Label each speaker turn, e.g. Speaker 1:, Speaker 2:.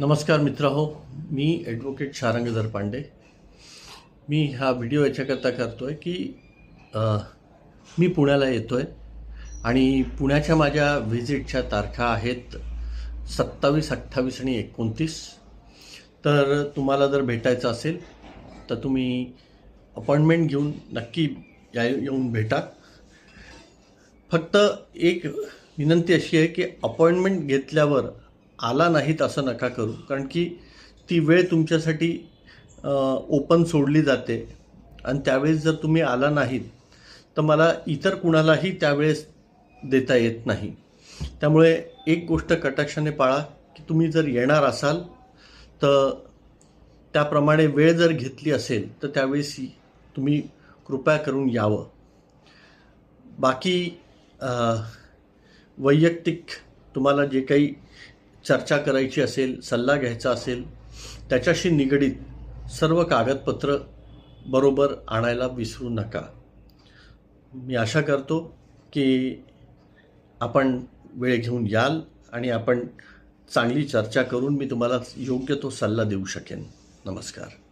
Speaker 1: नमस्कार मित्र हो मी ॲडव्होकेट शारंगधर पांडे. मी हा व्हिडिओ याच्याकरता करतो आहे की आ, मी पुण्याला येतो आहे आणि पुण्याच्या माझ्या व्हिजिटच्या तारखा आहेत सत्तावीस अठ्ठावीस आणि एकोणतीस. तर तुम्हाला जर भेटायचं असेल तर तुम्ही अपॉइंटमेंट घेऊन नक्की या येऊन भेटा. फक्त एक विनंती अशी आहे की अपॉइंटमेंट घेतल्यावर आला नाहीत असं नका करू. कारण की ती वेळ तुमच्यासाठी ओपन सोडली जाते. आणि त्यावेळेस जर तुम्ही आला नाहीत तर मला इतर कुणालाही त्यावेळेस देता येत नाही. त्यामुळे एक गोष्ट कटाक्षाने पाळा की तुम्ही जर येणार असाल तर त्याप्रमाणे वेळ जर घेतली असेल तर त्यावेळेस तुम्ही कृपया करून यावं. बाकी वैयक्तिक तुम्हाला जे काही चर्चा करायची असेल सल्ला घ्यायचा असेल त्याच्याशी निगडीत सर्व कागदपत्र बरोबर आणायला विसरू नका. मी आशा करतो की आपण वेळ घेऊन याल आणि आपण चांगली चर्चा करून मी तुम्हाला योग्य तो सल्ला देऊ शकेन. नमस्कार.